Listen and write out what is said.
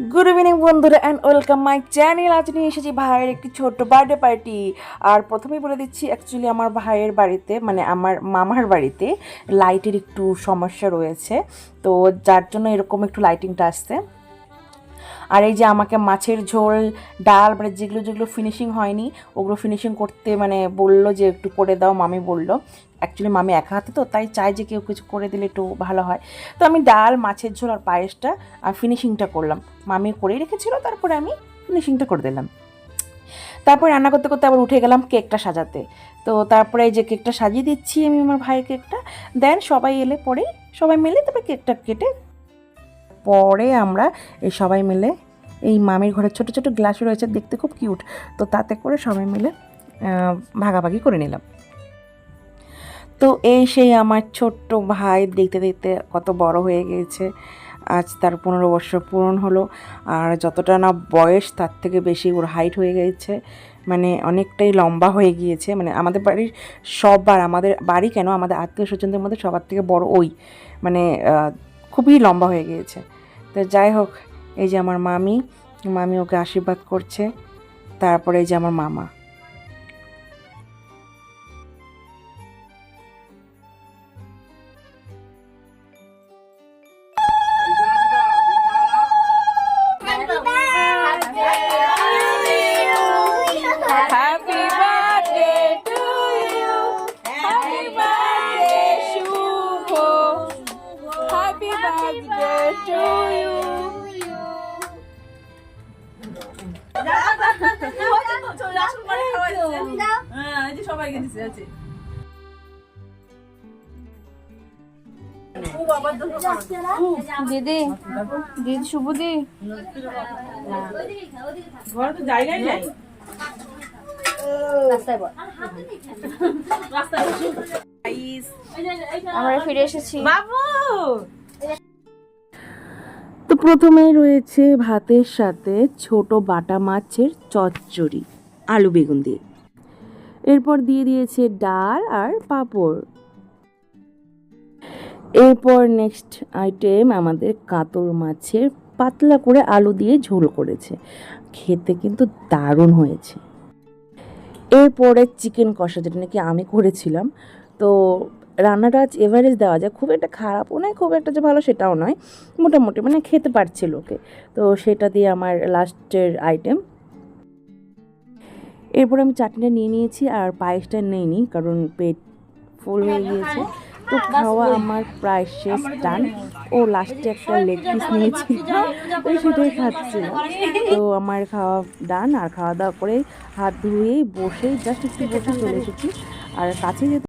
Good evening বন্ধুরা and welcome my channel আজ নিয়ে এসেছি ভাইয়ের একটি ছোট্ট বার্থডে পার্টি আর প্রথমেই বলে দিচ্ছি অ্যাকচুয়ালি আমার ভাইয়ের বাড়িতে মানে আমার মামার বাড়িতে লাইটের একটু সমস্যা রয়েছে। তো যার জন্য এরকম একটু লাইটিংটা আসছে। আর এই যে আমাকে মাছের ঝোল, ডাল মানে যেগুলো যেগুলো ফিনিশিং হয়নি, ওগুলো ফিনিশিং করতে মানে বলল যে একটু করে দাও, মামি বলল। অ্যাকচুয়ালি মামি একা হাতে তো, তাই চাই যে কেউ কিছু করে দিলে একটু ভালো হয়। তো আমি ডাল, মাছের ঝোল আর পায়েসটা, আর ফিনিশিংটা করলাম। মামি করেই রেখেছিল, তারপরে আমি ফিনিশিংটা করে দিলাম। তারপর রান্না করতে করতে আবার উঠে গেলাম কেকটা সাজাতে। তো তারপরে যে কেকটা সাজিয়ে দিচ্ছি আমি আমার ভাইয়ের কেকটা দেন সবাই এলে পরে সবাই মিলে তারপরে কেকটা কেটে পরে আমরা এই সবাই মিলে এই মামির ঘরে ছোট ছোট গ্লাস রয়েছে, দেখতে খুব কিউট। তো তাতে করে সবাই মিলে ভাগাভাগি করে নিলাম। তো এই সেই আমার ছোট্ট ভাই দেখতে দেখতে কত বড় হয়ে গিয়েছে। আজ তার পনেরো বছর পূরণ হলো, আর যতটা না বয়স তার থেকে বেশি ওর হাইট হয়ে গেছে মানে অনেকটাই লম্বা হয়ে গিয়েছে। মানে আমাদের বাড়ির সবার, আমাদের বাড়ি কেন আমাদের আত্মীয় স্বজনদের মধ্যে সবার থেকে বড় ওই। মানে খুবই লম্বা হয়ে গিয়েছে। তো যাই হোক, এই যে আমার মামি মামি ওকে আশীর্বাদ করছে। তারপরে এই যে আমার মামা। Birthday to you. হ্যাঁ, এই সবাইকে দিছে আছে দিদি দিদি শুভদি। ঘরে তো জায়গাই নাই আমরা ফিরে এসেছি। বাবু! তো প্রথমেই রয়েছে ভাতের সাথে ছোট বাটা মাছের চচ্চড়ি, আলু বেগুন দিয়ে। এরপর দিয়ে দিয়েছে ডাল আর পাঁপড়। এরপর নেক্সট আইটেম আমাদের কাতর মাছের পাতলা করে আলু দিয়ে ঝোল করেছে। খেতে কিন্তু দারুণ হয়েছে। এরপরে চিকেন কষা, যেটা নাকি আমি করেছিলাম। তো রান্নাটা আজ এভারেজ দেওয়া যায় খুব একটা খারাপও নয় খুব একটা যে ভালো সেটাও নয় মোটামুটি মানে খেতে পারছে লোকে তো সেটা দিয়ে আমার লাস্টের আইটেম এরপর আমি চাটনিটা নিয়ে নিয়েছি আর পায়েসটা নিইনি কারণ পেট ফুল হয়ে গিয়েছে। তো খাওয়া আমার প্রায় শেষ টান ও লাস্টে একটা লেগ পিস নিয়েছি তো সেটাই খাচ্ছিলাম তো আমার খাওয়া ডান আর খাওয়া দাওয়া করে হাত ধুয়েই বসেই জাস্ট একটু বসে চলে এসেছি। আর কাছে যেহেতু